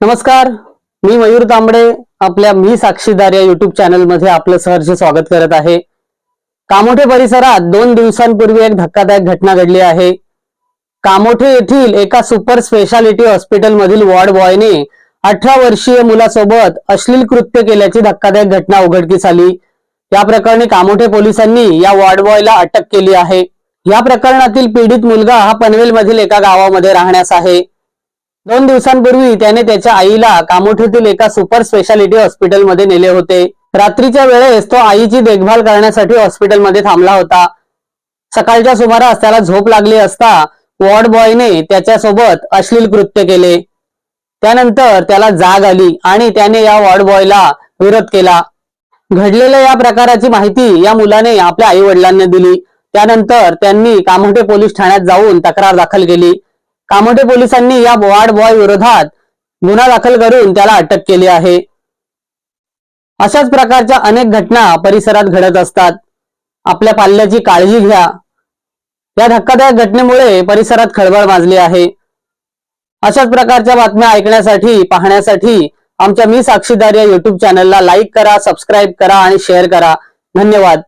नमस्कार मी मयूर तांबडे आपल्या मी साक्षीदार या युट्यूब चॅनलमध्ये आपलं सहर्ष स्वागत करत आहे. कामोठे परिसरात दोन दिवसांपूर्वी एक धक्कादायक घटना घडली आहे. कामोठे येथील एका सुपर स्पेशालिटी हॉस्पिटलमधील वॉर्ड बॉयने अठरा वर्षीय मुलासोबत अश्लील कृत्य केल्याची धक्कादायक घटना उघडकीस आली. या प्रकरणी कामोठे पोलिसांनी या वॉर्ड बॉयला अटक केली आहे. या प्रकरणातील पीडित मुलगा हा पनवेलमधील एका गावामध्ये राहण्यास आहे. दोन दिवसांपूर्वी त्याने त्याच्या आईला कामोठीतील एका सुपर स्पेशालिटी हॉस्पिटलमध्ये नेले होते. रात्रीच्या वेळेस तो आईची देखभाल करण्यासाठी हॉस्पिटलमध्ये थांबला होता. सकाळच्या सुमारास त्याला झोप लागली असता वॉर्ड बॉयने त्याच्यासोबत अश्लील कृत्य केले. त्यानंतर त्याला जाग आली आणि त्याने या वॉर्ड बॉयला विरोध केला. घडलेल्या या प्रकाराची माहिती या मुलाने आपल्या आई वडिलांना दिली. त्यानंतर त्यांनी कामोठे पोलीस ठाण्यात जाऊन तक्रार दाखल केली. कामोटे पोलिसांनी या वॉर्ड बॉय विरोधात गुन्हा दाखल करून त्याला अटक केली आहे. अशाच प्रकारच्या अनेक घटना परिसरात घडत असतात. आपल्या पाल्याची काळजी घ्या. या धक्कादायक घटनेमुळे परिसरात खळबळ माजली आहे. अशाच प्रकारच्या बातम्या ऐकण्यासाठी पाहण्यासाठी आमच्या मी साक्षीदार या युट्यूब चॅनलला लाईक करा सबस्क्राईब करा आणि शेअर करा. धन्यवाद.